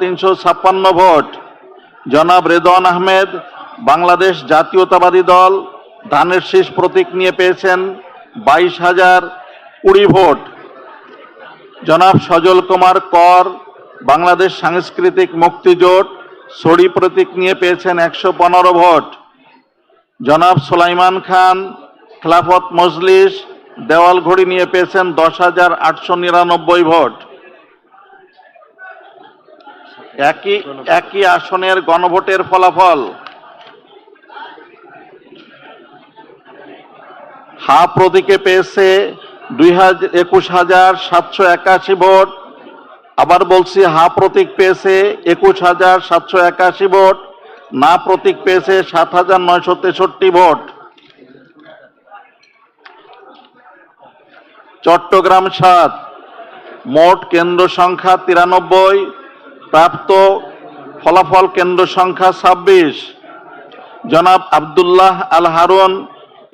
তিনশো ছাপ্পান্ন ভোট। জনাব রেদওয়ান আহমেদ, বাংলাদেশ জাতীয়তাবাদী দল, ধানের শীষ প্রতীক নিয়ে পেয়েছেন বাইশ হাজার কুড়ি ভোট। জনাব সজল কুমার কর, বাংলাদেশ সাংস্কৃতিক মুক্তিজোট সড়ি প্রতীক নিয়ে পেয়েছেন একশো পনেরো ভোট। জনাব সুলাইমান খান, খেলাফত মজলিস দেওয়াল ঘড়ি নিয়ে পেয়েছেন দশ হাজার আটশো নিরানব্বই ভোট। একই একই আসনের গণভোটের ফলাফল। হা প্রতীকে পেয়েছে দুই হাজার একুশ হাজার সাতশো একাশি ভোট। আবার বলছি হা প্রতীক পেয়েছে একুশ হাজার সাতশো একাশি ভোট। না প্রতীক পেয়েছে সাত হাজার নয়শো তেষট্টি ভোট। চট্টগ্রাম সাত, মোট কেন্দ্র সংখ্যা তিরানব্বই। প্রাপ্ত ফলাফল কেন্দ্র সংখ্যা ছাব্বিশ। জনাব আবদুল্লাহ আল হারুন,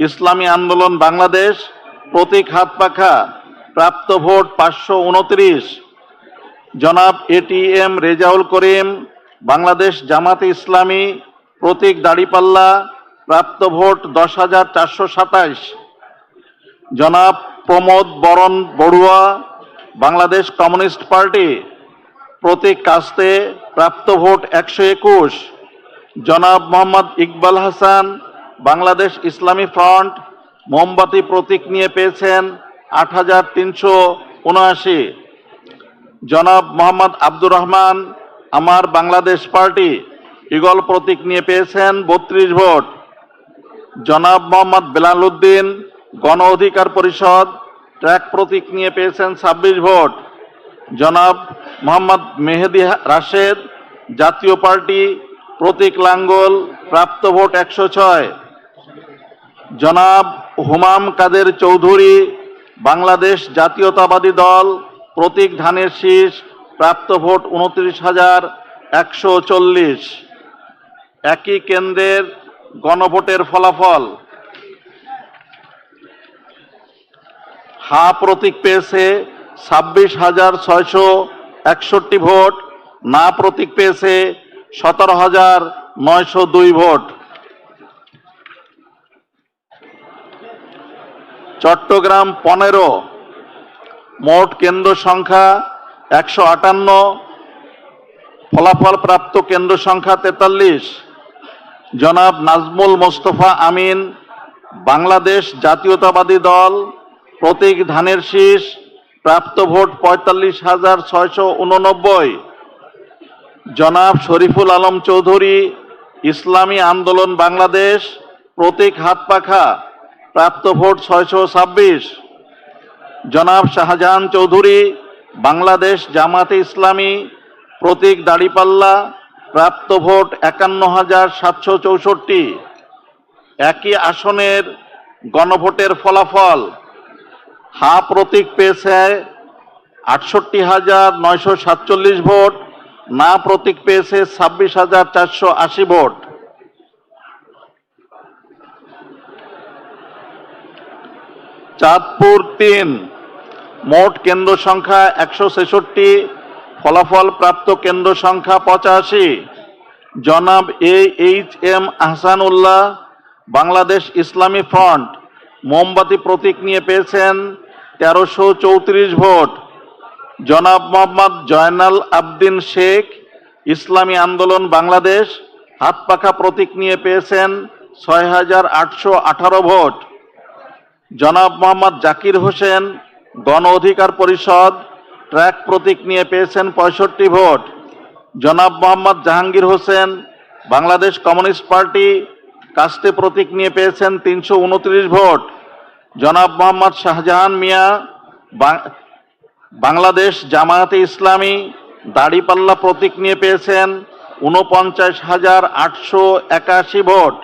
ইসলামী আন্দোলন বাংলাদেশ, প্রতীক হাত পাখা, প্রাপ্ত ভোট পাঁচশো উনত্রিশ। জনাব এটিএম রেজাউল করিম, বাংলাদেশ জামাতে ইসলামী, প্রতীক দাড়িপাল্লা, প্রাপ্ত ভোট দশ হাজার চারশো সাতাইশ। জনাব প্রমোদ বরণ বড়ুয়া, বাংলাদেশ কমিউনিস্ট পার্টি প্রতীক কাস্তে প্রাপ্ত ভোট একশো একুশ। জনাব মোহাম্মদ ইকবাল হাসান, বাংলাদেশ ইসলামী ফ্রন্ট, মোমবাতি প্রতীক নিয়ে পেয়েছেন আট হাজার তিনশো উনআশি। জনাব মোহাম্মদ আব্দুর রহমান, আমার বাংলাদেশ পার্টি ইগল প্রতীক নিয়ে পেয়েছেন বত্রিশ ভোট। জনাব মোহাম্মদ বেলাল উদ্দিন গণ অধিকার পরিষদ, ট্র্যাক প্রতীক নিয়ে পেয়েছেন ছাব্বিশ ভোট। জনাব মোহাম্মদ মেহেদি রাশেদ জাতীয় পার্টি প্রতীক লাঙ্গল প্রাপ্ত ভোট একশো ছয়। জনাব হুমাম কাদের চৌধুরী, বাংলাদেশ জাতীয়তাবাদী দল, প্রতীক ধানের শীষ, প্রাপ্ত ভোট উনত্রিশ হাজার একশো চল্লিশ। একই কেন্দ্রের গণভোটের ফলাফল। হা প্রতীক পেয়েছে ছাব্বিশ হাজার ছয়শো একষট্টি ভোট, না প্রতীক পেয়েছে সতেরো হাজার নয়শো দুই ভোট। চট্টগ্রাম পনেরো, মোট কেন্দ্র সংখ্যা একশো আটান্ন, ফলাফল প্রাপ্ত কেন্দ্র সংখ্যা তেতাল্লিশ। জনাব নাজমুল মোস্তফা আমিন, বাংলাদেশ জাতীয়তাবাদী দল, প্রতীক ধানের শীষ প্রাপ্ত ভোট পঁয়তাল্লিশ হাজার ছয়শো উননব্বই। জনাব শরীফুল আলম চৌধুরী, ইসলামী আন্দোলন বাংলাদেশ, প্রতীক হাত পাখা প্রাপ্ত ভোট ছয়শো ছাব্বিশ। জনাব শাহজাহান চৌধুরী, বাংলাদেশ জামাতে ইসলামী, প্রতীক দাড়িপাল্লা, প্রাপ্ত ভোট একান্ন হাজার সাতশো চৌষট্টি। একই আসনের গণভোটের ফলাফল হা প্রতীক পেয়েছে আটষট্টি হাজার নয়শো সাতচল্লিশ ভোট, না প্রতীক পেয়েছে ছাব্বিশ হাজার চারশো আশি ভোট। চাঁদপুর তিন, মোট কেন্দ্র সংখ্যা একশো ছেষট্টি, ফলাফল প্রাপ্ত কেন্দ্র সংখ্যা পঁচাশি। জনাব A H M Ahsanullah, Bangladesh Islami front, মোমবাতি প্রতীক নিয়ে পেয়েছেন তেরোশো চৌত্রিশ ভোট। জনাব মোহাম্মদ জয়নাল আবদিন শেখ, ইসলামী আন্দোলন বাংলাদেশ হাত পাখা প্রতীক নিয়ে পেয়েছেন ছয় হাজার আটশো আঠারো ভোট। জনাব মোহাম্মদ জাকির হোসেন, গণ অধিকার পরিষদ, ট্র্যাক প্রতীক নিয়ে পেয়েছেন পঁয়ষট্টি ভোট। জনাব মোহাম্মদ জাহাঙ্গীর হোসেন, বাংলাদেশ কমিউনিস্ট পার্টি, কাস্তে প্রতীক নিয়ে পেয়েছেন তিনশো উনত্রিশ ভোট। জনাব মোহাম্মদ শাহজাহান মিয়া বাংলাদেশ জামায়াতে ইসলামী দাড়িপাল্লা প্রতীক নিয়ে পেয়েছেন উনপঞ্চাশ হাজার আটশো একাশি ভোট।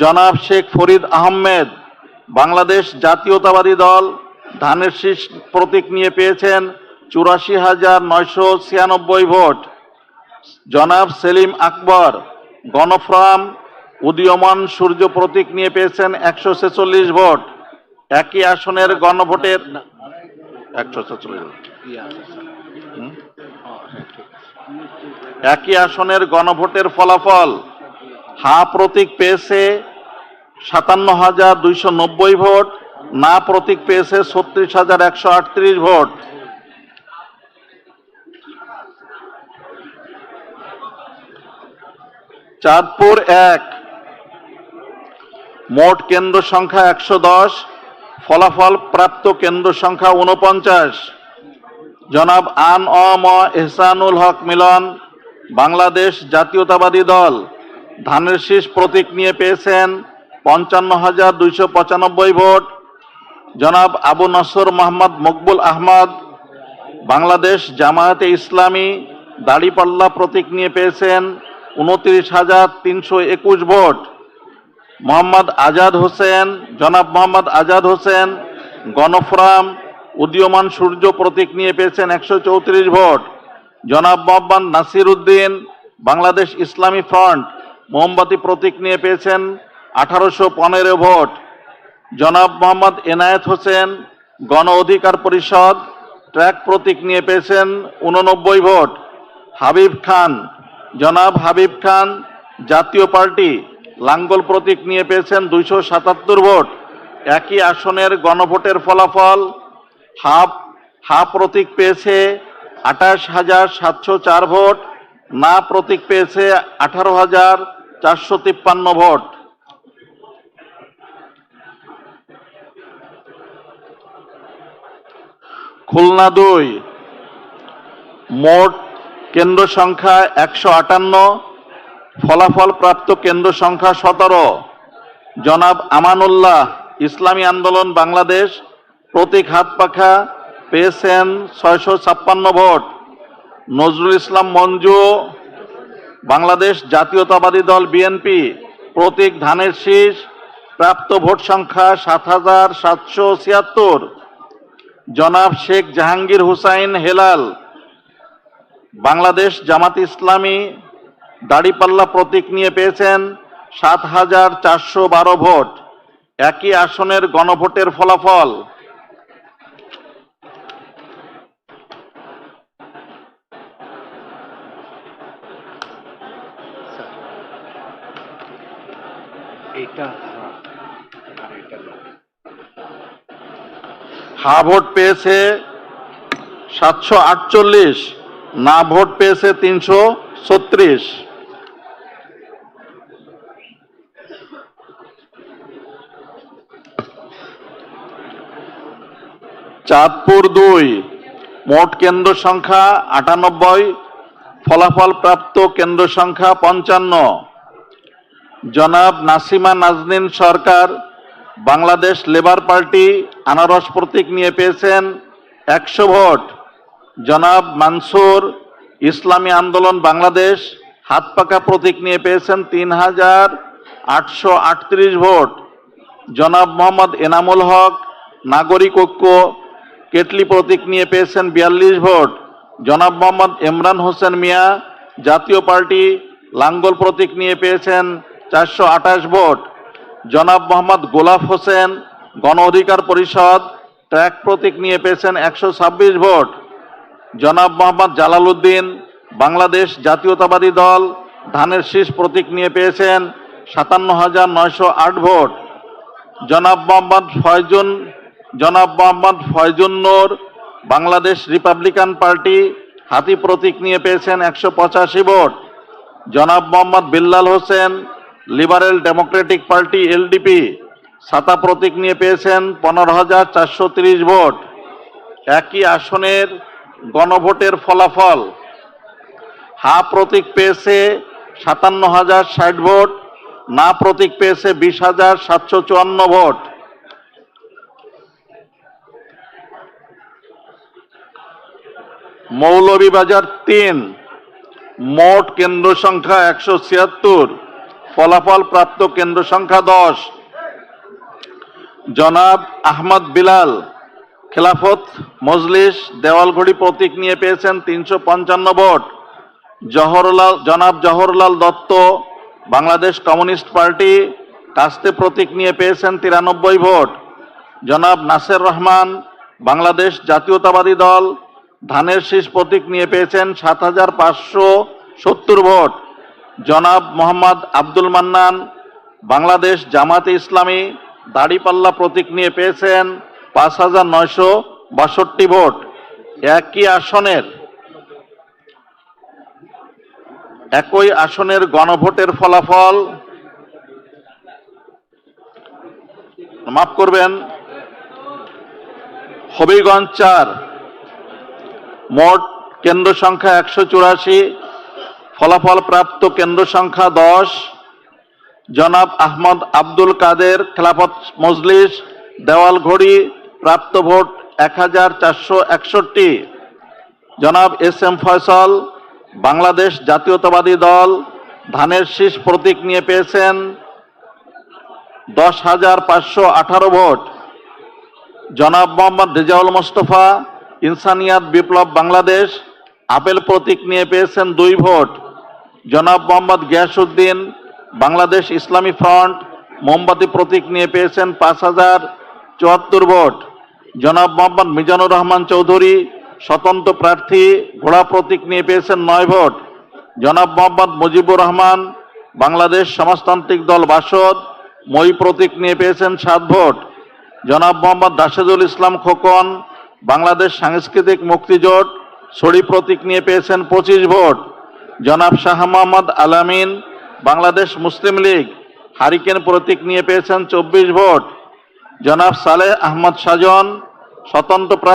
জনাব শেখ ফরিদ আহমেদ, বাংলাদেশ জাতীয়তাবাদী দল, ধানের শীষ প্রতীক নিয়ে পেয়েছেন চুরাশি হাজার নয়শো ছিয়ানব্বই ভোট। জনাব সেলিম আকবর, গণফ্রাম, উদীয়মান সূর্য প্রতীক নিয়ে পেয়েছেন একশো ছেচল্লিশ ভোট। একই আসনের গণভোটের একশো ছেচল্লিশ একই আসনের গণভোটের ফলাফল হা প্রতীক পেয়েছে সাতান্ন হাজার দুইশো নব্বই ভোট না প্রতীক পেয়েছে ছত্রিশ হাজার একশো আটত্রিশ ভোট। চাঁদপুর এক মোট কেন্দ্র সংখ্যা একশো দশ ফলাফল প্রাপ্ত কেন্দ্র সংখ্যা উনপঞ্চাশ জনাব আন অম এহসানুল হক মিলন, বাংলাদেশ জাতীয়তাবাদী দল। ধানের শীষ প্রতীক নিয়ে পেয়েছেন পঞ্চান্ন হাজার দুইশো পঁচানব্বই ভোট। জনাব আবু নসর মোহাম্মদ মকবুল আহমদ, বাংলাদেশ জামায়াতে ইসলামী দাড়িপাল্লা প্রতীক নিয়ে পেয়েছেন উনত্রিশ হাজার তিনশো একুশ ভোট। মোহাম্মদ আজাদ হোসেন, জনাব মোহাম্মদ আজাদ হোসেন, গণফরাম উদীয়মান সূর্য প্রতীক নিয়ে পেয়েছেন একশো চৌত্রিশ ভোট। জনাব মোহাম্মদ নাসির উদ্দিন, বাংলাদেশ ইসলামী ফ্রন্ট, মোমবাতি প্রতীক নিয়ে পেয়েছেন আঠারোশো পনেরো ভোট। জনাব মোহাম্মদ এনায়েত হোসেন, গণ অধিকার পরিষদ, ট্র্যাক প্রতীক নিয়ে পেয়েছেন উননব্বই ভোট। হাবিব খান, জনাব হাবিব খান, জাতীয় পার্টি লাঙ্গল প্রতীক নিয়ে পেয়েছেন দুইশো সাতাত্তর ভোট। একই আসনের গণভোটের ফলাফল হাফ হা প্রতীক পেয়েছে আঠাশ হাজার সাতশো চার ভোট, না প্রতীক পেয়েছে আঠারো হাজার চারশো তিপ্পান্ন ভোট। খুলনা দুই, মোট কেন্দ্র সংখ্যা একশো আটান্ন ফলাফল প্রাপ্ত কেন্দ্র সংখ্যা সতেরো। জনাব আমানুল্লাহ, ইসলামী আন্দোলন বাংলাদেশ, প্রতীক হাত পাখা পেয়েছেন ছয়শো ছাপ্পান্ন ভোট। নজরুল ইসলাম মঞ্জু, বাংলাদেশ জাতীয়তাবাদী দল বিএনপি, প্রতীক ধানের শীষ, প্রাপ্ত ভোট সংখ্যা সাত হাজার সাতশো ছিয়াত্তর। জনাব শেখ জাহাঙ্গীর হুসাইন হেলাল, বাংলাদেশ জামাত ইসলামী দাড়িপাল্লা প্রতীক নিয়ে পেয়েছেন সাত হাজার চারশো বারো ভোট। একই আসনের গণভোটের ফলাফল। হ্যাঁ হা ভোট পেয়েছে সাতশো আটচল্লিশ না ভোট পেয়েছে তিনশো ছত্রিশ। চাঁদপুর দুই। মোট কেন্দ্র সংখ্যা আটানব্বই, ফলাফল প্রাপ্ত কেন্দ্র সংখ্যা পঞ্চান্ন। জনাব নাসিমা নাজনীন সরকার বাংলাদেশ লেবার পার্টি আনারস প্রতীক নিয়ে পেয়েছেন একশো ভোট। জনাব মানসুর, ইসলামী আন্দোলন বাংলাদেশ হাত পাকা প্রতীক নিয়ে পেয়েছেন তিন হাজার আটশো আটত্রিশ ভোট। জনাব মোহাম্মদ এনামুল হক, নাগরিক ঐক্য কেটলি প্রতীক নিয়ে পেয়েছেন বিয়াল্লিশ ভোট। জনাব মোহাম্মদ ইমরান হোসেন মিয়া, জাতীয় পার্টি লাঙ্গল প্রতীক নিয়ে পেয়েছেন চারশো আঠাশ ভোট। জনাব মোহাম্মদ গোলাপ হোসেন, গণ অধিকার পরিষদ ট্র্যাক প্রতীক নিয়ে পেয়েছেন একশো ছাব্বিশ ভোট। জনাব মোহাম্মদ জালালউদ্দিন বাংলাদেশ জাতীয়তাবাদী দল ধানের শীষ প্রতীক নিয়ে পেয়েছেন সাতান্ন হাজার নয়শো আট ভোট। জনাব মোহাম্মদ ফয়জুন জনাব মোহাম্মদ ফয়জুন নূর, বাংলাদেশ রিপাবলিকান পার্টি হাতি প্রতীক নিয়ে পেয়েছেন একশো পঁচাশি ভোট। জনাব Mohammad Billal Hossain, liberal democratic party LDP, সাতা প্রতীক নিয়ে পেয়েছেন পনেরো হাজার চারশো তিরিশ ভোট। একই আসনের গণভোটের ফলাফল, হা প্রতীক পেয়েছে সাতান্ন হাজার ষাট ভোট, না প্রতীক পেয়েছে বিশ হাজার সাতশো চুয়ান্ন ভোট। মৌলভীবাজার তিন, মোট কেন্দ্র সংখ্যা একশো ছিয়াত্তর, ফলাফল প্রাপ্ত কেন্দ্র সংখ্যা দশ। জনাব আহমদ বিলাল, খেলাফত মজলিস দেওয়ালঘড়ি প্রতীক নিয়ে পেয়েছেন তিনশো পঞ্চান্ন ভোট। জহরলাল, জনাব জহরলাল দত্ত, বাংলাদেশ কমিউনিস্ট পার্টি, কাস্তে প্রতীক নিয়ে পেয়েছেন তিরানব্বই ভোট। জনাব নাসের রহমান, বাংলাদেশ জাতীয়তাবাদী দল ধানের শীষ প্রতীক নিয়ে পেয়েছেন সাত হাজার পাঁচশো সত্তর ভোট। জনাব মোহাম্মদ আব্দুল মান্নান, বাংলাদেশ জামাতে ইসলামী দাড়িপাল্লা প্রতীক নিয়ে পেয়েছেন পাঁচ হাজার নয়শো বাষট্টি ভোট। একই আসনের একই আসনের গণভোটের ফলাফল মাফ করবেন, হবিগঞ্জ চার মোট কেন্দ্র সংখ্যা একশো চুরাশি, ফলাফল প্রাপ্ত কেন্দ্র সংখ্যা দশ। জনাব আহমদ আব্দুল কাদের খেলাফত মজলিস দেওয়াল ঘড়ি প্রাপ্ত ভোট এক হাজার চারশো একষট্টি। জনাব এস এম ফয়সল, বাংলাদেশ জাতীয়তাবাদী দল, ধানের শীষ প্রতীক নিয়ে পেয়েছেন দশ হাজার পাঁচশো আঠারো ভোট। জনাব মোহাম্মদ রেজাউল মোস্তফা ইনসানিয়াত বিপ্লব বাংলাদেশ আপেল প্রতীক নিয়ে পেয়েছেন দুই ভোট। জনাব মোহাম্মদ গিয়াসুদ্দিন বাংলাদেশ ইসলামী ফ্রন্ট, মোমবাতি প্রতীক নিয়ে পেয়েছেন পাঁচ হাজার চুয়াত্তর ভোট। জনাব মোহাম্মদ মিজানুর রহমান চৌধুরী, স্বতন্ত্র প্রার্থী, ঘোড়া প্রতীক নিয়ে পেয়েছেন নয় ভোট। জনাব মোহাম্মদ মুজিবুর রহমান, বাংলাদেশ সমাজতান্ত্রিক দল বাসদ, মই প্রতীক নিয়ে পেয়েছেন সাত ভোট। জনাব মোহাম্মদ রাশেদুল ইসলাম খোকন বাংলাদেশ সাংস্কৃতিক মুক্তিজোট ছড়ি প্রতীক নিয়ে পেয়েছেন পঁচিশ ভোট। জনাব শাহ মোহাম্মদ আলামিন বাংলাদেশ মুসলিম লীগ হারিকেন প্রতীক নিয়ে পেয়েছেন চব্বিশ ভোট। জনাব সালেহ আহমদ সাজন স্বতন্ত্র